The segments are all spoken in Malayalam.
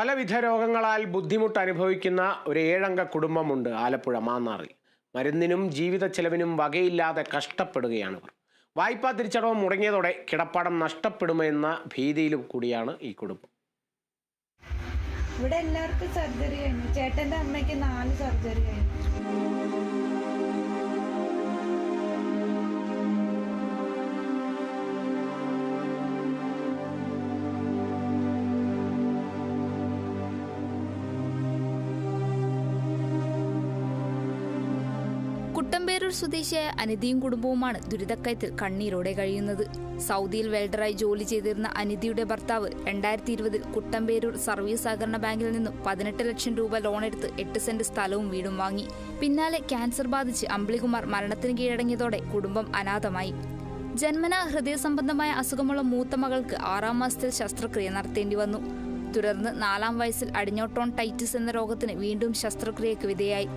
പലവിധ രോഗങ്ങളാൽ ബുദ്ധിമുട്ട് അനുഭവിക്കുന്ന ഒരു ഏഴംഗ കുടുംബമുണ്ട് ആലപ്പുഴ മാന്നാറിൽ. മരുന്നിനും ജീവിത ചെലവിനും വകയില്ലാതെ കഷ്ടപ്പെടുകയാണിവർ വായ്പാ തിരിച്ചടവ് മുടങ്ങിയതോടെ കിടപ്പാടം നഷ്ടപ്പെടുമെന്ന ഭീതിയിലും കൂടിയാണ് ഈ കുടുംബം. ഇവിടെ എല്ലാവർക്കും സർജറി കഴിഞ്ഞു. ചേട്ടന്റെ അമ്മയ്ക്ക് നാല് സർജറി കഴിഞ്ഞു. കുട്ടമ്പേരൂർ സ്വദേശിയായ അനിതയും കുടുംബവുമാണ് ദുരിതക്കയത്തിൽ കണ്ണീരോടെ കഴിയുന്നത്. സൗദിയിൽ വെൽഡറായി ജോലി ചെയ്തിരുന്ന അനിതിയുടെ ഭർത്താവ് രണ്ടായിരത്തി ഇരുപതിൽ കുട്ടമ്പേരൂർ സർവീസ് സഹകരണ ബാങ്കിൽ നിന്നും പതിനെട്ട് ലക്ഷം രൂപ ലോൺ ലോണെടുത്ത് എട്ട് സെന്റ് സ്ഥലവും വീടും വാങ്ങി. പിന്നാലെ ക്യാൻസർ ബാധിച്ച് അമ്പിളികുമാർ മരണത്തിന് കീഴടങ്ങിയതോടെ കുടുംബം അനാഥമായി. ജന്മന ഹൃദയ സംബന്ധമായ അസുഖമുള്ള മൂത്ത മകൾക്ക് ആറാം മാസത്തിൽ ശസ്ത്രക്രിയ നടത്തേണ്ടി വന്നു. തുടർന്ന് നാലാം വയസ്സിൽ അടിഞ്ഞോട്ടോൺ ടൈറ്റിസ് എന്ന രോഗത്തിന് വീണ്ടും ശസ്ത്രക്രിയയ്ക്ക് വിധേയായി.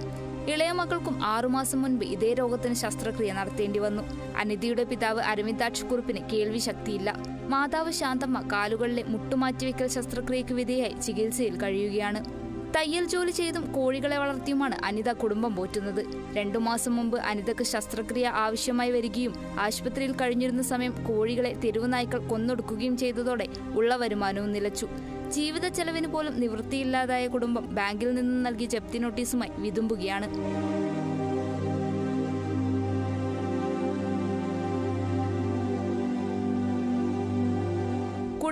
ഇളയ മക്കൾക്കും ആറുമാസം മുൻപ് ഇതേ രോഗത്തിന് ശസ്ത്രക്രിയ നടത്തേണ്ടി വന്നു. അനിതിയുടെ പിതാവ് അരവിന്ദാക്ഷ് കുറുപ്പിന് കേൾവി ശക്തിയില്ല. മാതാവ് ശാന്തമ്മ കാലുകളിലെ മുട്ടുമാറ്റിവെക്കൽ ശസ്ത്രക്രിയയ്ക്ക് വിധേയായി ചികിത്സയിൽ കഴിയുകയാണ്. തയ്യൽ ജോലി ചെയ്തും കോഴികളെ വളർത്തിയുമാണ് അനിത കുടുംബം പോറ്റുന്നത്. രണ്ടു മാസം മുമ്പ് അനിതക്ക് ശസ്ത്രക്രിയ ആവശ്യമായി വരികയും ആശുപത്രിയിൽ കഴിഞ്ഞിരുന്ന സമയം കോഴികളെ തെരുവ് നായ്ക്കൾ കൊന്നൊടുക്കുകയും ചെയ്തതോടെ ഉള്ള വരുമാനവും നിലച്ചു. ജീവിത ചെലവിന് പോലും നിവൃത്തിയില്ലാതായ കുടുംബം ബാങ്കിൽ നിന്ന് നൽകിയ ജപ്തി നോട്ടീസുമായി വിതുമ്പുകയാണ്.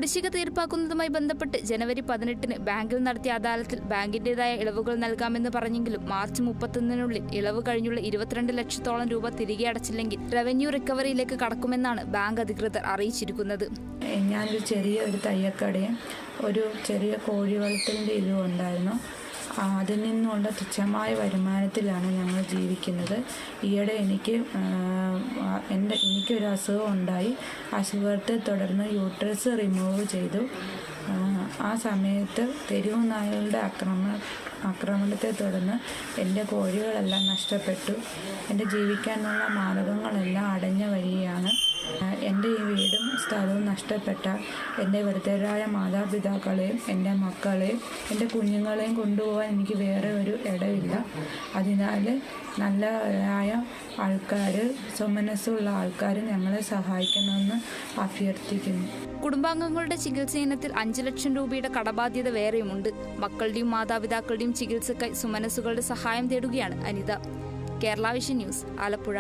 കുടിശ്ശിക തീർപ്പാക്കുന്നതുമായി ബന്ധപ്പെട്ട് ജനുവരി പതിനെട്ടിന് ബാങ്കിൽ നടത്തിയ അദാലത്തിൽ ബാങ്കിന്റേതായ ഇളവുകൾ നൽകാമെന്ന് പറഞ്ഞെങ്കിലും മാർച്ച് മുപ്പത്തൊന്നിനുള്ളിൽ ഇളവ് കഴിഞ്ഞുള്ള ഇരുപത്തിരണ്ട് ലക്ഷത്തോളം രൂപ തിരികെ അടച്ചില്ലെങ്കിൽ റവന്യൂ റിക്കവറിയിലേക്ക് കടക്കുമെന്നാണ് ബാങ്ക് അധികൃതർ അറിയിച്ചിരിക്കുന്നത്. ഞാനൊരു ചെറിയ ഒരു തയ്യക്കടയും ഒരു ചെറിയ കോഴി വളർത്തലിന്റെ ഇതും ഉണ്ടായിരുന്നു. അതിൽ നിന്നുള്ള തുച്ഛമായ വരുമാനത്തിലാണ് ഞങ്ങൾ ജീവിക്കുന്നത്. ഈയിടെ എനിക്ക് എന്റെ എനിക്കൊരു അസുഖം ഉണ്ടായി. അസുഖത്തെ തുടർന്ന് യൂട്രസ് റിമൂവ് ചെയ്തു. ആ, സമയത്ത് തെരുവ് നായകളുടെ ആക്രമണ ആക്രമണത്തെ തുടർന്ന് എന്റെ കോഴികളെല്ലാം നഷ്ടപ്പെട്ടു. എന്റെ ജീവിക്കാനുള്ള മാർഗങ്ങളെല്ലാം അടഞ്ഞ വരികയാണ് ആ, എന്റെ ഈ വീടും സ്ഥലവും നഷ്ടപ്പെട്ട എന്റെ വൃദ്ധരായ മാതാപിതാക്കളെയും എന്റെ മക്കളെയും എന്റെ കുഞ്ഞുങ്ങളെയും കൊണ്ടുപോകാൻ എനിക്ക് വേറെ ഒരു ഇടമില്ല അതിനാൽ നല്ലതായ ആൾക്കാർ സുമനസ്സുള്ള ആൾക്കാർ ഞങ്ങളെ സഹായിക്കണമെന്ന് അഭ്യർത്ഥിക്കുന്നു. കുടുംബാംഗങ്ങളുടെ ചികിത്സ ഇനത്തിൽ അഞ്ചു ലക്ഷം രൂപയുടെ കടബാധ്യത വേറെയുമുണ്ട് മക്കളുടെയും മാതാപിതാക്കളുടെയും ചികിത്സക്കായി സുമനസ്സുകളുടെ സഹായം തേടുകയാണ് Anitha. Kerala vision news Alappuzha.